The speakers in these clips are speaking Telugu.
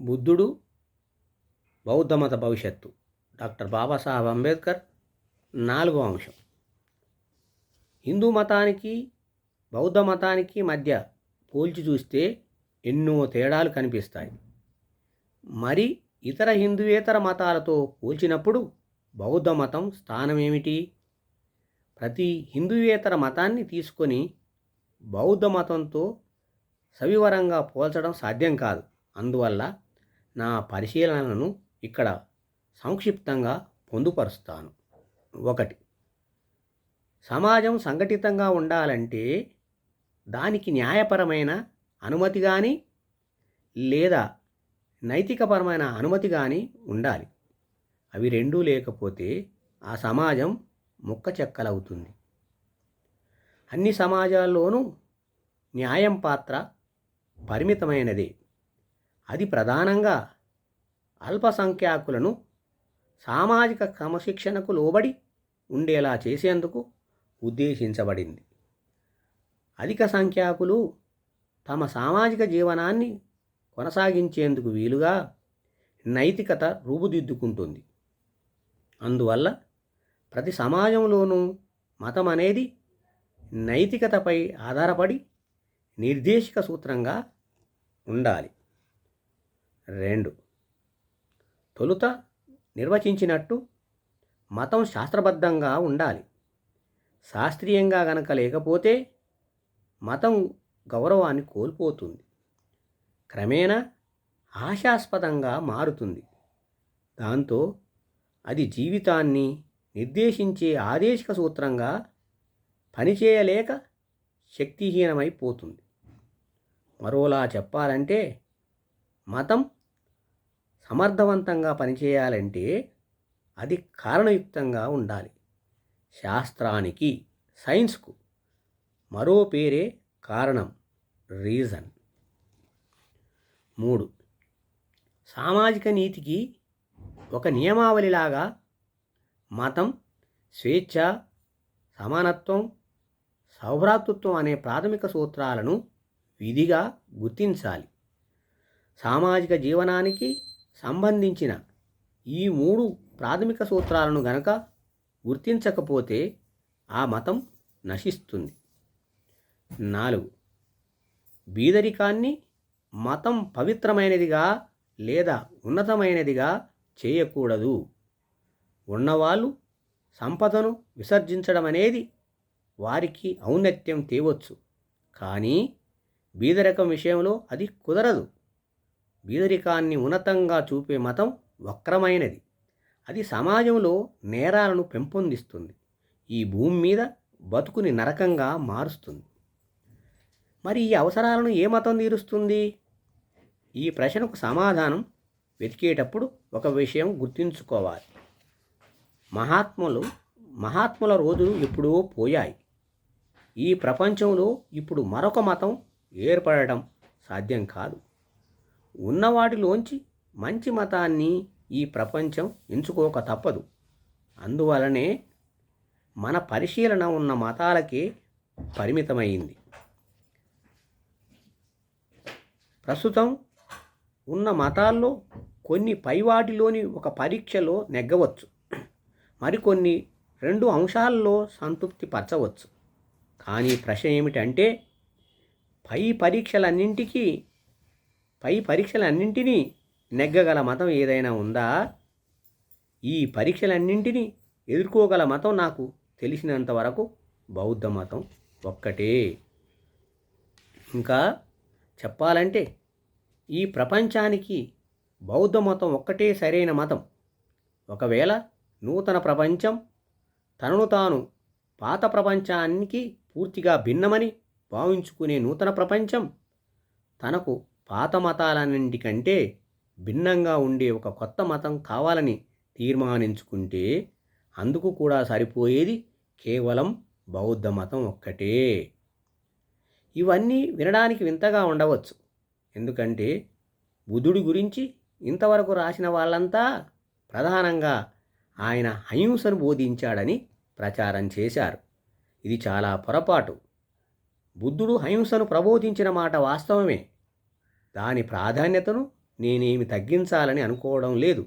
బుద్ధుడు బౌద్ధమత భవిష్యత్తు. డాక్టర్ బాబాసాహెబ్ అంబేద్కర్ నాలుగో అంశం. హిందూ మతానికి బౌద్ధ మతానికి మధ్య పోల్చి చూస్తే ఎన్నో తేడాలు కనిపిస్తాయి. మరి ఇతర హిందూయేతర మతాలతో పోల్చినప్పుడు బౌద్ధ మతం స్థానం ఏమిటి? ప్రతి హిందూయేతర మతాన్ని తీసుకొని బౌద్ధ మతంతో సవివరంగా పోల్చడం సాధ్యం కాదు. అందువల్ల నా పరిశీలనలను ఇక్కడ సంక్షిప్తంగా పొందుపరుస్తాను. ఒకటి సమాజం సంఘటితంగా ఉండాలంటే దానికి న్యాయపరమైన అనుమతి కానీ లేదా నైతికపరమైన అనుమతి కానీ ఉండాలి. అవి రెండూ లేకపోతే ఆ సమాజం ముక్క చెక్కలవుతుంది. అన్ని సమాజాల్లోనూ న్యాయం పాత్ర పరిమితమైనదే. అది ప్రధానంగా అల్పసంఖ్యాకులను సామాజిక క్రమశిక్షణకు లోబడి ఉండేలా చేసేందుకు ఉద్దేశించబడింది. అధిక సంఖ్యాకులు తమ సామాజిక జీవనాన్ని కొనసాగించేందుకు వీలుగా నైతికత రూపుదిద్దుకుంటుంది. అందువల్ల ప్రతి సమాజంలోనూ మతం అనేది నైతికతపై ఆధారపడి నిర్దేశిక సూత్రంగా ఉండాలి. రెండు. తొలుత నిర్వచించినట్టు మతం శాస్త్రబద్ధంగా ఉండాలి. శాస్త్రీయంగా గనక లేకపోతే మతం గౌరవాన్ని కోల్పోతుంది. క్రమేణా ఆశాస్పదంగా మారుతుంది. దాంతో అది జీవితాన్ని నిర్దేశించే ఆదేశిక సూత్రంగా పనిచేయలేక శక్తిహీనమైపోతుంది. మరోలా చెప్పాలంటే మతం సమర్థవంతంగా పనిచేయాలంటే అది కారణయుక్తంగా ఉండాలి. శాస్త్రానికి సైన్స్కు మరో పేరే కారణం రీజన్. మూడు. సామాజిక నీతికి ఒక నియమావళిలాగా మతం స్వేచ్ఛ సమానత్వం సౌభ్రాతృత్వం అనే ప్రాథమిక సూత్రాలను విధిగా గుర్తించాలి. సామాజిక జీవనానికి సంబంధించిన ఈ మూడు ప్రాథమిక సూత్రాలను గనక గుర్తించకపోతే ఆ మతం నశిస్తుంది. నాలుగు. బీదరికాన్ని మతం పవిత్రమైనదిగా లేదా ఉన్నతమైనదిగా చేయకూడదు. ఉన్నవాళ్ళు సంపదను విసర్జించడం అనేది వారికి ఔన్నత్యం తేవచ్చు. కానీ బీదరికం విషయంలో అది కుదరదు. బీదరికాన్ని ఉన్నతంగా చూపే మతం వక్రమైనది. అది సమాజంలో నేరాలను పెంపొందిస్తుంది. ఈ భూమి మీద బతుకుని నరకంగా మారుస్తుంది. మరి ఈ అవసరాలను ఏ మతం తీరుస్తుంది? ఈ ప్రశ్నకు సమాధానం వెతికేటప్పుడు ఒక విషయం గుర్తుంచుకోవాలి. మహాత్ములు మహాత్ముల రోజులు ఎప్పుడో పోయాయి. ఈ ప్రపంచంలో ఇప్పుడు మరొక మతం ఏర్పడటం సాధ్యం కాదు. ఉన్నవాటిలోంచి మంచి మతాన్ని ఈ ప్రపంచం ఎంచుకోక తప్పదు. అందువలనే మన పరిశీలన ఉన్న మతాలకే పరిమితమైంది. ప్రస్తుతం ఉన్న మతాల్లో కొన్ని పైవాటిలోని ఒక పరీక్షలో నెగ్గవచ్చు. మరికొన్ని రెండు అంశాల్లో సంతృప్తి పరచవచ్చు. కానీ ప్రశ్న ఏమిటంటే పై పరీక్షలన్నింటికీ పై పరీక్షలన్నింటినీ నెగ్గగల మతం ఏదైనా ఉందా? ఈ పరీక్షలన్నింటినీ ఎదుర్కోగల మతం నాకు తెలిసినంత వరకు బౌద్ధ మతం ఒక్కటే. ఇంకా చెప్పాలంటే ఈ ప్రపంచానికి బౌద్ధ మతం ఒక్కటే సరైన మతం. ఒకవేళ నూతన ప్రపంచం తనను తాను పాత ప్రపంచానికి పూర్తిగా భిన్నమని భావించుకునే నూతన ప్రపంచం తనకు పాత మతాలన్నింటికంటే భిన్నంగా ఉండే ఒక కొత్త మతం కావాలని తీర్మానించుకుంటే అందుకు కూడా సరిపోయేది కేవలం బౌద్ధ మతం ఒక్కటే. ఇవన్నీ వినడానికి వింతగా ఉండవచ్చు. ఎందుకంటే బుద్ధుడి గురించి ఇంతవరకు రాసిన వాళ్ళంతా ప్రధానంగా ఆయన అహింసను బోధించాడని ప్రచారం చేశారు. ఇది చాలా పొరపాటు. బుద్ధుడు అహింసను ప్రబోధించిన మాట వాస్తవమే. దాని ప్రాధాన్యతను నేనేమి తగ్గించాలని అనుకోవడం లేదు.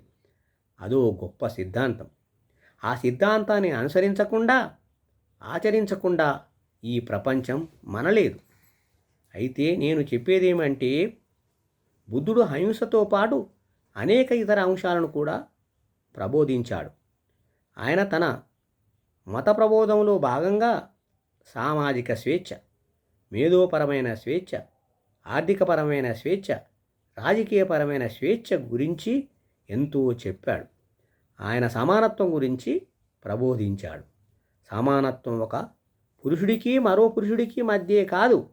అదో గొప్ప సిద్ధాంతం. ఆ సిద్ధాంతాన్ని అనుసరించకుండా ఆచరించకుండా ఈ ప్రపంచం మనలేదు. అయితే నేను చెప్పేదేమంటే బుద్ధుడు అహింసతో పాటు అనేక ఇతర అంశాలను కూడా ప్రబోధించాడు. ఆయన తన మత ప్రబోధంలో భాగంగా సామాజిక స్వేచ్ఛ మేధోపరమైన స్వేచ్ఛ ఆర్థికపరమైన స్వేచ్ఛ రాజకీయపరమైన స్వేచ్ఛ గురించి ఎంతో చెప్పాడు. ఆయన సమానత్వం గురించి ప్రబోధించాడు. సమానత్వం ఒక పురుషుడికి మరో పురుషుడికి మధ్యే కాదు.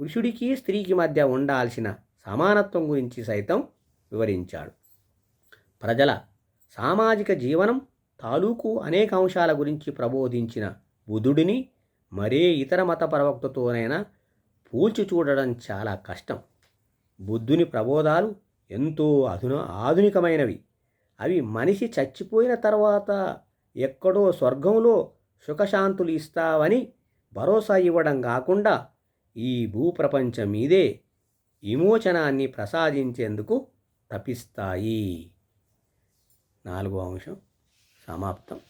పురుషుడికి స్త్రీకి మధ్య ఉండాల్సిన సమానత్వం గురించి సైతం వివరించాడు. ప్రజల సామాజిక జీవనం తాలూకు అనేక అంశాల గురించి ప్రబోధించిన బుధుడిని మరే ఇతర మత ప్రవక్తతోనైనా పూల్చి చూడడం చాలా కష్టం. బుద్ధుని ప్రబోధాలు ఎంతో అధున ఆధునికమైనవి. అవి మనిషి చచ్చిపోయిన తర్వాత ఎక్కడో స్వర్గంలో సుఖశాంతులు ఇస్తావని భరోసా ఇవ్వడం కాకుండా ఈ భూప్రపంచం మీదే విమోచనాన్ని ప్రసాదించేందుకు తపిస్తాయి. నాలుగో అంశం. సమాప్తం.